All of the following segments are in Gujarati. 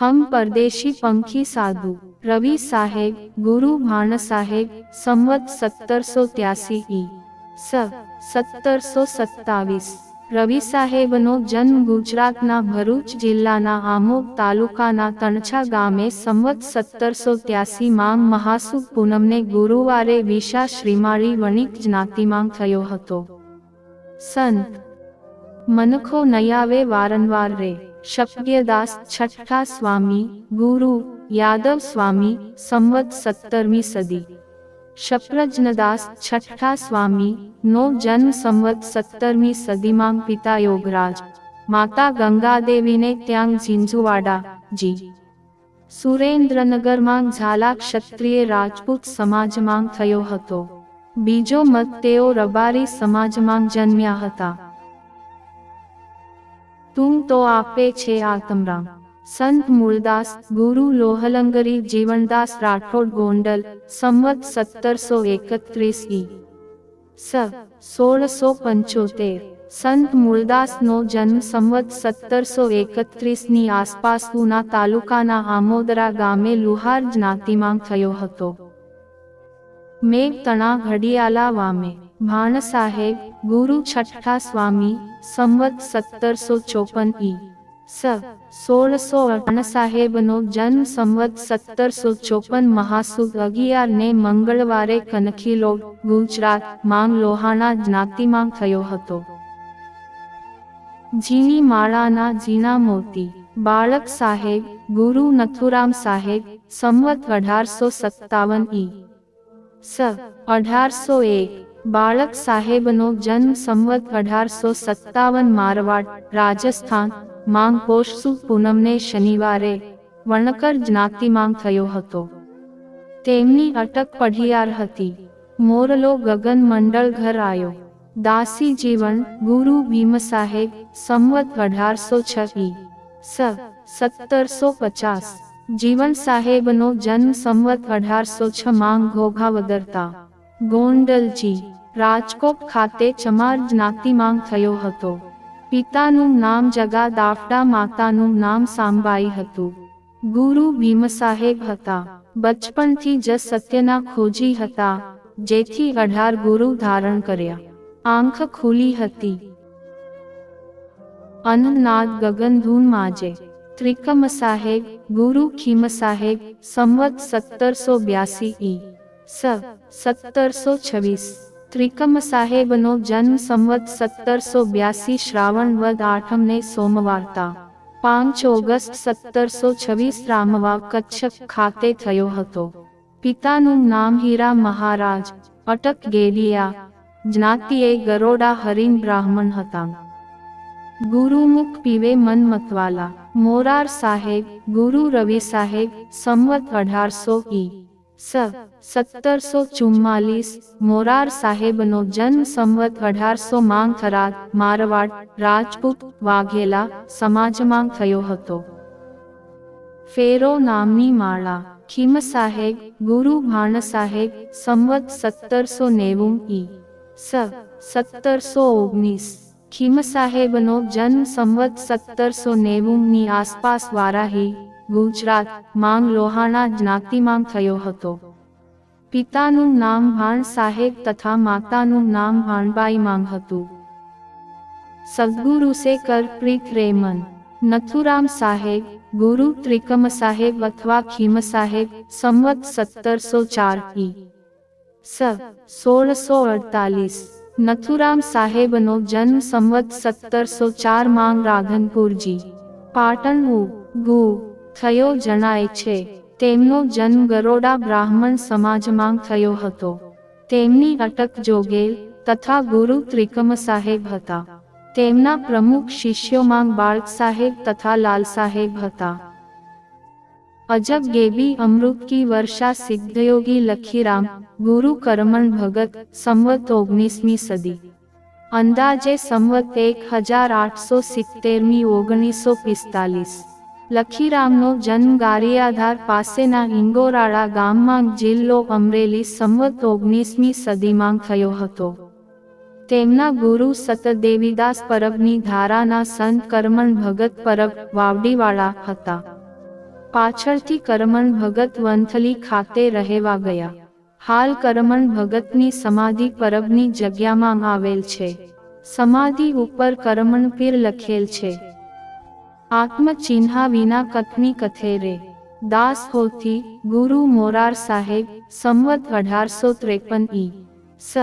હમ પરદેશી પંખી સાધુ, રવિ સાહેબ, ગુરુ ભાણ સાહેબ, સંવત સત્તરસો ત્યાસી ઈ, સ, સત્તરસો સત્તાવીસ. રવિ સાહેબનો જન્મ ગુજરાતના ભરૂચ જિલ્લાના આમોદ તાલુકાના તણછા ગામે સંવત સત્તરસો ત્યાસીમાં મહાસુ પૂનમને ગુરુવારે વિશા શ્રીમાળી વણિક જ્ઞાતિમાં થયો હતો. સંત, મનખો નયાવે વારંવાર રે. શક્યદાસ છઠ્ઠા સ્વામી, ગુરુ, યાદવ સ્વામી, સંવત સત્તરમી સદી. શપ્રજ્ઞદાસ છઠ્ઠા સ્વામી, નો જન્મ સંવત સત્તરમી સદીમાં પિતા યોગરાજ. માતા ગંગાદેવીને ત્યાં ઝીંઝુવાડા જી સુરેન્દ્રનગરમાં ઝાલા ક્ષત્રિય રાજપૂત સમાજમાં થયો હતો. બીજો મત તેઓ રબારી સમાજમાં જન્મ્યા હતા. તું તો આપે છે આતમરામ. સંત મૂળદાસ, ગુરુ લોહલંગરી, જીવનદાસ રાઠોડ ગોંડલ, સંવત સત્તરસો એકત્રીસ ઈ. સ, સોળસો પંચોતેર. સંત મૂળદાસનો જન્મ સંવત સત્તરસો એકત્રીસની આસપાસ ઉના તાલુકાના આમોદરા ગામે લુહાર જ્ઞાતિમાં થયો હતો. મેઘ તણા ઘડિયાલા વામે. ભાણ સાહેબ ગુરુ છઠ્ઠા સ્વામી, સંવત સત્તરસો ચોપન ઈ. સ. સોળસો અઠણ સાહેબનો જન્મ સંવત સત્તરસો ચોપન મહાસુદ અગિયારને મંગળવારે કનખીલોડ ગુજરાત માંગ લોહાણા જ્ઞાતિમાં થયો હતો. જીની માળાના જીના મોતી બાળક સાહેબ, ગુરુ નથુરામ સાહેબ, સંવત અઢારસો સત્તાવન ઈ. સ. અઢારસો એક. બાળક સાહેબનો જન્મ સંવત અઢારસો સત્તાવન મારવાડ, રાજસ્થાન. માંગ પોષસુ પૂનમને શનિવારે વણકર જ્ઞાતિમાં થયો હતો. તેમની અટક પઢિયાર હતી. મોરલો ગગન મંડળ ઘર આયો. દાસી જીવન ગુરુ ભીમ સાહેબ સંવત અઢારસો છ સ, સત્તરસો પચાસ. જીવન સાહેબનો જન્મ સંવત અઢારસો છ માંગ ઘોઘા વદરતા ગોંડલજી રાજકોટ ખાતે ચમાર જ્ઞાતિમાં થયો હતો. પિતાનું નામ જગા દાફડા, માતાનું નામ સાંબાઈ હતું. ગુરુ ભીમ સાહેબ હતા. બચપણથી જ સત્યના ખોજી હતા, જેથી અઢાર ગુરુ ધારણ કર્યા. આંખ ખુલી હતી. અનનાદ ગગનધૂન માજે. ત્રિકમ સાહેબ, ગુરુ ખીમ સાહેબ, સંવત સત્તરસો બ્યાસી ઈ. સ, સત્તરસો છવ્વીસ. ત્રિકમ સાહેબનો જન્મ સંવત સત્તરસો બ્યાસી શ્રાવણ વદ આઠમને સોમવારતા, પાંચ ઓગસ્ટ સત્તરસો છવ્વીસ રામવા કચ્છ ખાતે થયો હતો. પિતાનું નામ હીરા મહારાજ, અટક ગેલિયા જ્ઞાતિએ ગરોડા હરિન બ્રાહ્મણ હતા. ગુરુમુખ પીવે મન મતવાલા મોરાર સાહેબ, ગુરુ રવિ સાહેબ, સંવત અઢારસો ઈ. સત્તરસો ચુમ્માલીસ. મોરાર સાહેબનો જન્મ સંવત અઢારસો થરાદ, મારવાડ, રાજપૂત, વાઘેલા સમાજમાં થયો હતો. ફેરો નામની માળા, ખીમ સાહેબ, ગુરુ ભાણ સાહેબ, સંવત સત્તરસો નેવું ઈ. સ. સત્તરસો ઓગણીસ. ખીમ સાહેબનો જન્મ સંવત સત્તરસો નેવુંની આસપાસ વારાહી ગુજરાત, માંગ લોહાણા જ્ઞાતિમાં થયો હતો. પિતાનું નામ ભાણ સાહેબ તથા માતાનું નામ ભાણબાઈ માંગ હતું. સદગુરુ સે પ્રીત રેમન, નથુરામ સાહેબ, ગુરુ ત્રિકમ સાહેબ અથવા ખીમ સાહેબ, સંવત સત્તરસો ચાર ઈ. સોળસો અડતાલીસ. નથુરામ સાહેબનો જન્મ સંવત સત્તરસો ચાર માંગ રાધનપુરજી. પાટણ ગુ થયો જણાય છે. તેમનો જન્મ ગરોડા બ્રાહ્મણ સમાજમાં થયો હતો. તેમની અટક જોગેલ તથા ગુરુ ત્રિકમ સાહેબ હતા. તેમના પ્રમુખ શિષ્યોમાં બાળક સાહેબ તથા લાલ સાહેબ હતા. અજબ ગેબી અમૃત કી વર્ષા સિદ્ધયોગી લખીરામ, ગુરુ કરમણ ભગત, સંવત ઓગણીસમી સદી. અંદાજે સંવત એક હજાર આઠસો સિત્તેરમી ઓગણીસો પિસ્તાલીસ. લખીરામનો જન્મ ગારિયાધાર પાસેના ઇંગોરાળા ગામમાં જિલ્લો અમરેલી સંવત ઓગણીસમી સદીમાં થયો હતો. તેમના ગુરુ સતદેવીદાસ પરબની ધારાના સંત કરમણ ભગત પરબ વાવડીવાળા હતા. પાછળથી કરમણ ભગત વંથલી ખાતે રહેવા ગયા. હાલ કરમણ ભગતની સમાધિ પરબની જગ્યામાં આવેલ છે. સમાધિ ઉપર કરમણ પીર લખેલ છે. આત્મચિહ્ના વિના કથની કથેરે દાસ હોથી ગુરુ મોરાર સાહેબ સંવત અઢારસો ત્રેપન ઈ. સ.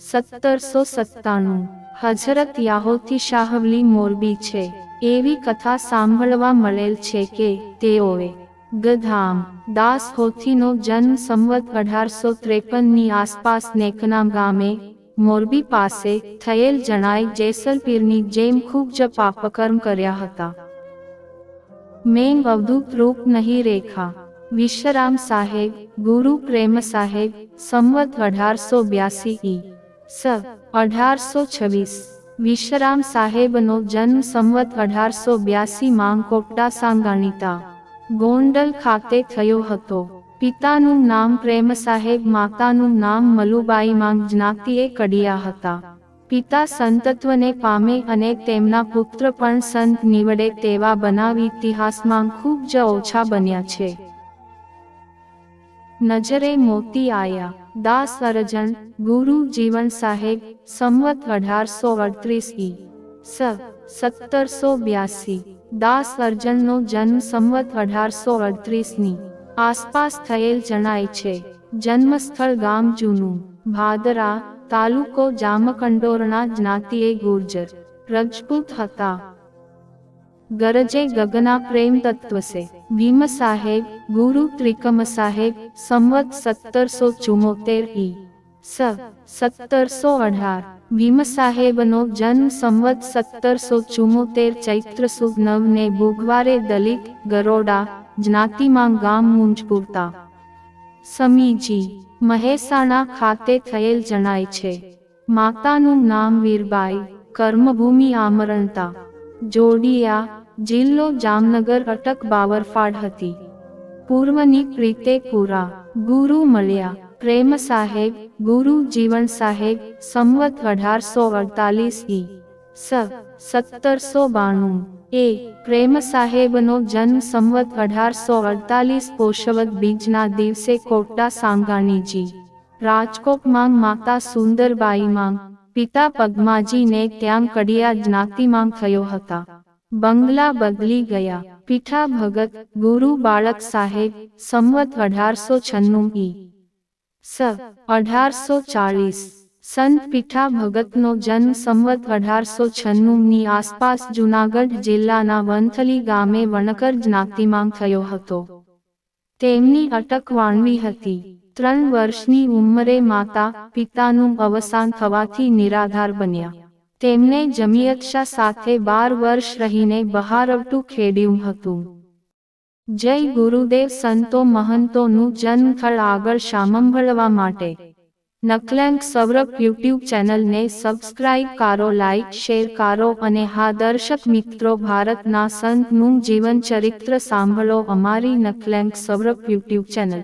સત્તરસો સત્તાણું. હજરત યાહોથી શાહવલી મોરબી છે. એવી કથા સાંભળવા મળેલ છે કે તેઓએ ગધામ દાસ હોથીનો જન્મ સંવત અઢારસો ત્રેપનની આસપાસ નેકના ગામે મોરબી પાસે થયેલ જણાય જેસલપીરની જેમ ખૂબ જ પાપકર્મ કર્યા હતા. મેં અવધૂત રૂપ નહીં રેખા. વિશ્વરામ સાહેબ, ગુરુ પ્રેમ સાહેબ, સંવત અઢારસો બ્યાસી. ઈ સ, અઢારસો છવ્વીસ. વિશ્વરામ સાહેબનો જન્મ સંવત અઢારસો બ્યાસી માં કોટા સાંગાણીતા. ગોંડલ ખાતે થયો હતો. પિતાનું નામ પ્રેમ સાહેબ, માતાનું નામ મલુબાઈ માંગ જ્ઞાતિએ કડિયા હતા. પિતા સંતત્વને પામે અને તેમના પુત્ર પણ સંત નીવડે તેવા બનાવ ઇતિહાસમાં ખૂબ જ ઓછા બન્યા છે. નજરે મોતી આયા. દાસ અરજણ, ગુરુ જીવન સાહેબ, સંવત અઢારસો અડત્રીસ ઈ. સ, સત્તરસો બ્યાસી. દાસ અર્જનનો જન્મ સંવત અઢારસો અડત્રીસની આસપાસ થયેલ જણાય છે. જન્મસ્થળ ગામ જૂનું. ભાદરા તાલુકો જામકંડોરણા જ્ઞાતિએ ગુર્જર રજપૂત હતા ગરજે ગગના પ્રેમ તત્વસે ભીમ સાહેબ ગુરુ ત્રિકમ સાહેબ સંવત સત્તરસો ચુમોતેર ઈ સ સત્તરસો અઢાર ભીમ સાહેબનો જન્મ સંવત સત્તરસો ચુમોતેર ચૈત્ર સુદ નવને બુધવારે દલિત ગરોડા જ્ઞાતિમાં ગામ મુંજપુરતા સમીજી મહેસાણા ખાતે થયેલ જણાય છે. માતાનું નામ વીરબાઈ, કર્મભૂમિ આમરણતા. જોડિયા, જિલ્લો જામનગર અટક બાવરફાડ હતી. પૂર્વની પ્રીતે પૂરા, ગુરુ મળ્યા. પ્રેમ સાહેબ, ગુરુ જીવન સાહેબ, સંવત અઢારસો અડતાલીસ ઈ. સ. સત્તરસો બાણું. એ પ્રેમ સાહેબનો જન્મ સંવત અઢારસો અડતાલીસ પોષવત બીજના દિવસે કોટા સાંગાણીજી. રાજકોટમાં માતા સુંદરબાઈમાં પિતા પદ્માજીને ત્યાં કડિયા જ્ઞાતિમાં થયો હતા. બંગલા બદલી ગયા. પીઠા ભગત ગુરુ બાળક સાહેબ સંવત અઢારસો છન્નું ઈ. સ અઢારસો ચાલીસ સંત પીઠા ભગતનો જન્મ સંવત અઢારસો છન્નુંની આસપાસ જૂનાગઢ જિલ્લાના વંથલી ગામે વણકર જ્ઞાતિમાં થયો હતો. તેમની અટક વાણવી હતી. ત્રણ વર્ષની ઉંમરે માતા, પિતાનું અવસાન થવાથી નિરાધાર બન્યા. તેમને જમિયતશા સાથે બાર વર્ષ રહીને બહારવટું ખેડ્યું હતું. જય ગુરુદેવ સંતો મહંતોનું જન્મથળ આગળ સાંભળવા માટે નકલેંક સૌરભ યુટ્યુબ ચેનલને સબસ્ક્રાઇબ કરો, લાઇક, શેર કરો અને હા, દર્શક મિત્રો, ભારતના સંતનું જીવન ચરિત્ર સાંભળો અમારી નકલેંક સૌરભ યુટ્યુબ ચેનલ.